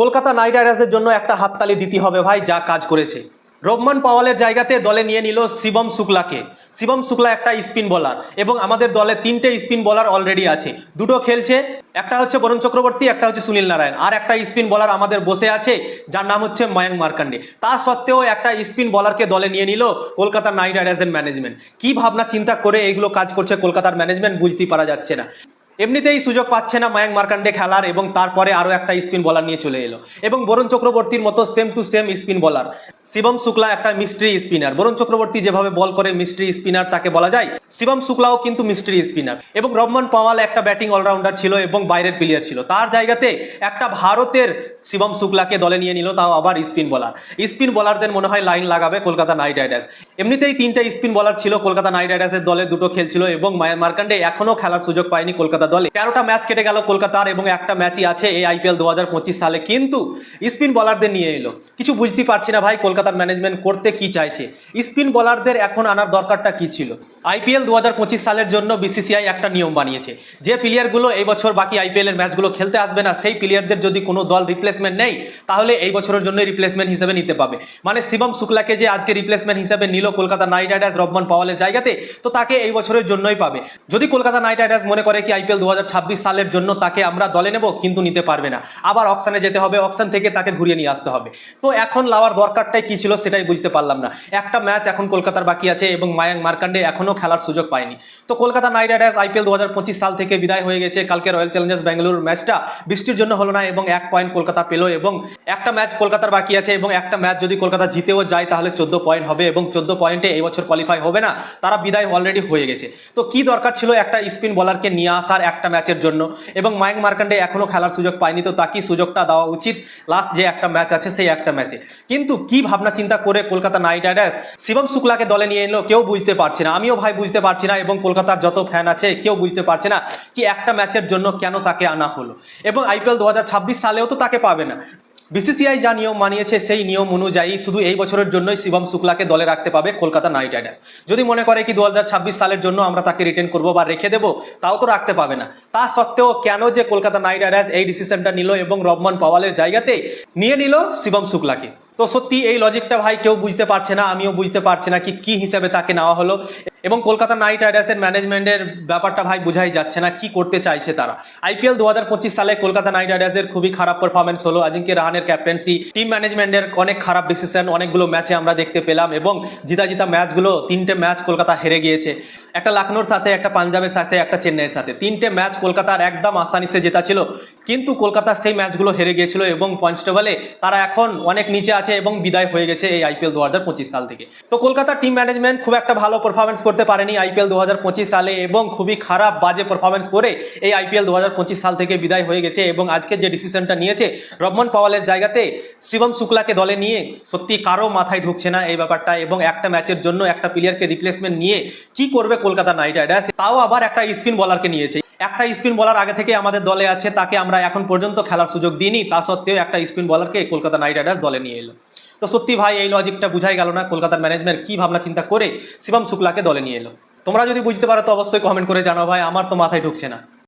Kolkata night রাইডার্সের জন্য একটা হাততালি দিতে হবে ভাই, যা কাজ করেছে। রহমান পাওয়ালের জায়গাতে দলে নিয়ে নিল শিবম শুক্লাকে। শিবম শুক্লা একটা স্পিন বলার এবং আমাদের দলে তিনটে স্পিন বলার অলরেডি আছে। দুটো খেলছে, একটা হচ্ছে বরুণ চক্রবর্তী, একটা হচ্ছে সুনীল নারায়ণ। আর একটা স্পিন বলার আমাদের বসে আছে, যার নাম হচ্ছে ময়াঙ্ক মার্কান্ডে। তা সত্ত্বেও একটা স্পিন বলারকে দলে নিয়ে নিল কলকাতা নাইট রাইডার্সের ম্যানেজমেন্ট কী ভাবনা, চিন্তা করে এইগুলো কাজ করছে কলকাতার ম্যানেজমেন্ট বুঝতেই পারা যাচ্ছে না। এমনিতেই সুযোগ পাচ্ছে না মায়াঙ্ক মার্কান্ডে খেলার এবং তারপরে আরও একটা স্পিন বলার নিয়ে চলে এলো। এবং বরুণ চক্রবর্তীর মতো সেম টু সেম স্পিন বলার শিবম শুক্লা একটা মিস্ট্রি স্পিনার বরুণ চক্রবর্তী যেভাবে বল করে মিস্ট্রি স্পিনার তাকে বলা যায়। শিবম শুক্লাও কিন্তু মিস্ট্রি স্পিনার এবং রহমান পাওয়াল একটা ব্যাটিং অলরাউন্ডার ছিল এবং বাইরের প্লেয়ার ছিল। তার জায়গাতে একটা ভারতের শিবম শুক্লাকে দলে নিয়ে নিল, তাও আবার স্পিন বলার স্পিন বলারদের মনে হয় লাইন লাগাবে কলকাতা নাইট রাইডার্স। এমনিতেই তিনটা স্পিন বলার ছিল কলকাতা নাইট রাইডার্সের দলে, দুটো খেলছিল এবং মায়া মার্কান্ডে এখনও খেলার সুযোগ পায়নি কলকাতা দলে। তেরোটা ম্যাচ কেটে গেল কলকাতার এবং একটা ম্যাচই আছে এই আইপিএল দু হাজার পঁচিশ সালে, কিন্তু স্পিন বলারদের নিয়ে এলো। কিছু বুঝতে পারছি না ভাই কলকাতার ম্যানেজমেন্ট করতে কি চাইছে। স্পিন বলারদের এখন আনার দরকারটা কি ছিল? আইপিএল দু হাজার পঁচিশ সালের জন্য বিসিসিআই একটা নিয়ম বানিয়েছে। যে প্লেয়ারগুলো এই বছর বাকি আইপিএল এর ম্যাচগুলো খেলতে আসবে না, সেই প্লেয়ারদের যদি কোনো দল রিপ্লেসমেন্ট নেই, তাহলে এই বছরের জন্য রিপ্লেসমেন্ট হিসেবে নিতে পাবে। মানে শিবম শুক্লাকে যে আজকে রিপ্লেসমেন্ট হিসেবে নিল কলকাতা নাইট রাইডার্স রহমান পাওয়ালের জায়গাতে, তো তাকে এই বছরের জন্যই পাবে। যদি কলকাতা নাইট রাইডার্স মনে করে কি আইপিএল দু হাজার ছাব্বিশ সালের জন্য তাকে আমরা দলে নেব, কিন্তু নিতে পারবে না। আবার অকশানে যেতে হবে অকশান থেকে তাকে ঘুরিয়ে নিয়ে আসতে হবে। তো এখন লাওয়ার দরকারটাই কি ছিল সেটাই বুঝতে পারলাম না। একটা ম্যাচ এখন কলকাতার বাকি আছে এবং মায়াঙ্ক মার্কান্ডে এখনও খেলার সুযোগ পায়নি। তো কলকাতা নাইট রাইডার্স আইপিএল দু হাজার পঁচিশ সাল থেকে বিদায় হয়ে গেছে। কালকে রয়্যাল চ্যালেঞ্জার্স ব্যাঙ্গালুরুর ম্যাচটা বৃষ্টির জন্য হলো না এবং এক পয়েন্ট কলকাতা পেল এবং একটা ম্যাচ কলকাতার বাকি আছে এবং একটা ম্যাচ যদি কলকাতা জিতেও যায় তাহলে চোদ্দ পয়েন্ট হবে এবং চোদ্দ পয়েন্টে এই বছর কোয়ালিফাই হবে না। তারা বিদায় অলরেডি হয়ে গেছে। তো কি দরকার ছিল একটা স্পিন বলারকে নিয়ে আসার একটা ম্যাচের জন্য? এবং মায়াঙ্ক মার্কান্ডে এখনও খেলার সুযোগ পায়নি, তো তাকে সুযোগটা দেওয়া উচিত? লাস্ট যে একটা ম্যাচ আছে সেই একটা ম্যাচে কিন্তু কি ভাবনা চিন্তা করে কলকাতা নাইট রাইডার্স শিবম শুক্লাকে দলে নিয়ে এলো কেউ বুঝতে পারছে না। আমিও ভাই বুঝতে পারছি না এবং কলকাতার যত ফ্যান আছে, কেউ বুঝতে পারছে না কি একটা ম্যাচের জন্য কেন তাকে আনা হলো। এবং আইপিএল দু হাজার ছাব্বিশ সালেও তো তাকে পাবে না। বিসিসিআই যা নিয়ম মানিয়েছে, সেই নিয়ম অনুযায়ী শুধু এই বছরের জন্যই শিবম শুক্লাকে দলে রাখতে পাবে কলকাতা নাইট রাইডার্স। যদি মনে করে কি দু হাজার ছাব্বিশ সালের জন্য আমরা তাকে রিটেন করব বা রেখে দেবো, তাও তো রাখতে পাবে না। তা সত্ত্বেও কেন যে কলকাতা নাইট রাইডার্স এই ডিসিশনটা নিল এবং রহমান পাওয়ালের জায়গাতে নিয়ে নিল শিবম শুক্লাকে? তো সত্যি এই লজিকটা ভাই কেউ বুঝতে পারছে না, আমিও বুঝতে পারছি না কি কি হিসাবে তাকে নেওয়া হলো। এবং কলকাতা নাইট রাইডার্সের ম্যানেজমেন্টের ব্যাপারটা ভাই বোঝাই যাচ্ছে না, কি করতে চাইছে তারা? আইপিএল দু হাজার পঁচিশ সালে কলকাতা নাইট রাইডার্সের খুবই খারাপ পারফরমেন্স হলো। আজিঙ্কে রাহানের ক্যাপ্টেন্সি টিম ম্যানেজমেন্টের অনেক খারাপ ডিসিশন অনেকগুলো ম্যাচে আমরা দেখতে পেলাম এবং জিতা জিতা ম্যাচগুলো তিনটে ম্যাচ কলকাতা হেরে গিয়েছে। একটা লখনৌর সাথে, একটা পাঞ্জাবের সাথে, একটা চেন্নাইয়ের সাথে। তিনটে ম্যাচ কলকাতার একদম আসানিসে জেতা ছিল। কিন্তু কলকাতা সেই ম্যাচগুলো হেরে গিয়েছিল এবং পয়েন্টস টেবলে তারা এখন অনেক নিচে আছে এবং বিদায় হয়ে গেছে এই আইপিএল দু হাজার পঁচিশ সাল থেকে। তো কলকাতার টিম ম্যানেজমেন্ট খুব একটা ভালো পারফরমেন্স করতে পারেনি আইপিএল দু হাজার পঁচিশ সালে এবং খুবই খারাপ, বাজে পারফরমেন্স করে এই আইপিএল দু হাজার পঁচিশ সাল থেকে বিদায় হয়ে গেছে এবং আজকে যে ডিসিশনটা নিয়েছে রহমান পাওয়ালের জায়গাতে শিবম শুক্লাকে দলে নিয়ে সত্যি কারও মাথায় ঢুকছে না এই ব্যাপারটা এবং একটা ম্যাচের জন্য একটা প্লেয়ারকে রিপ্লেসমেন্ট নিয়ে কি করবে কলকাতা নাইট রাইডার্স, তাও আবার একটা স্পিন বলারকে নিয়েছে। একটা স্পিন বলার আগে থেকে আমাদের দলে আছে, তাকে আমরা এখন পর্যন্ত খেলার সুযোগ দিইনি। তা সত্ত্বেও একটা স্পিন বলারকে কলকাতা নাইট রাইডার্স দলে নিয়ে এলো। তো সত্যি ভাই, এই লজিকটা বুঝাই গেল না কলকাতার ম্যানেজমেন্ট কী ভাবনা চিন্তা করে শিবম শুক্লাকে দলে নিয়ে এলো। তোমরা যদি বুঝতে পারো তো অবশ্যই কমেন্ট করে জানাও ভাই, আমার তো মাথায় ঢুকছে না।